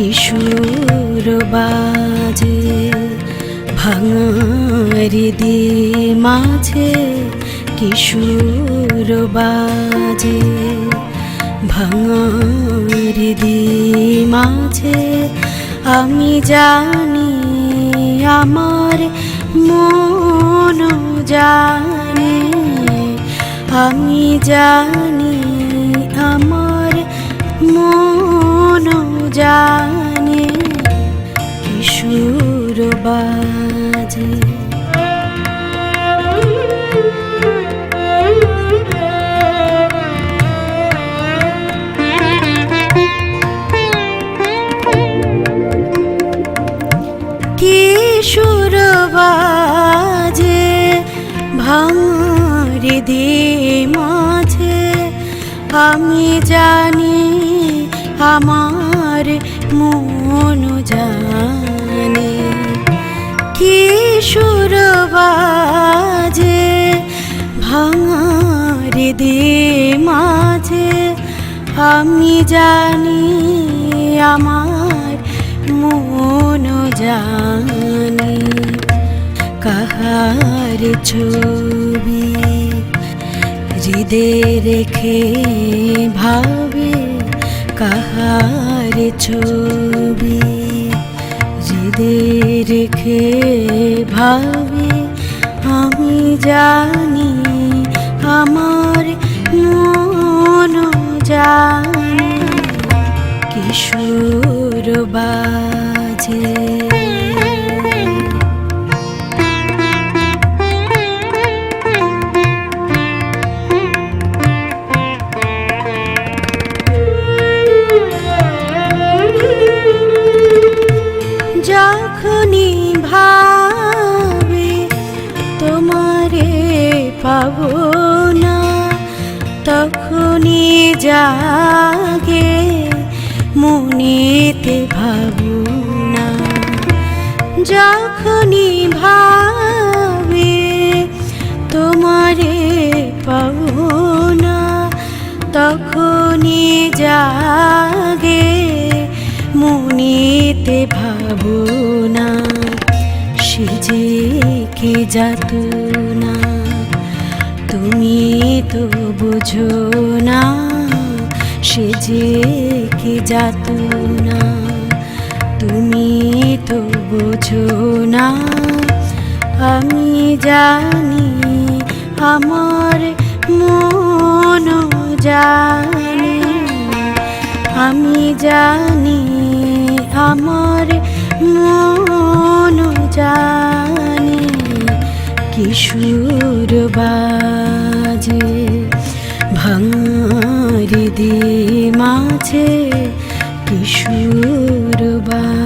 কিশোর বাজে? ভাঙারি দি মাঝে কিশোর বাজে? ভাঙারি দি মাঝে আমি জানি আমার মন জানে। আমি জানি আমার মন জানে। বাজে। কিশোর বাজে ভাঙরে মাঝে। আমি জানি আমার মন জানে কিশোর বাজে, ভাঙরে দে মাঝে। আমি জানি আমার মন জানি কাহার ছবি। হৃদে রেখে ভাবে কাহার ছবি। হৃদে রেখে ভাবে আমি জানি আমার মন জানি কিশোর বাজে। তখনই জাগে মনেতে ভাবো না যখনই ভাবে তোমারে পাবো না তখনই জাগে মনেতে ভাবো না সে যে কে যাত তুমি তো বোঝো না, সে যে কে যাত না। তুমি তো বোঝো না, আমি জানি আমার মন জানি। আমি জানি আমার মন জানে। কি সুর বাজে ভাঙারি দি মাঝে কি সুর বাজে।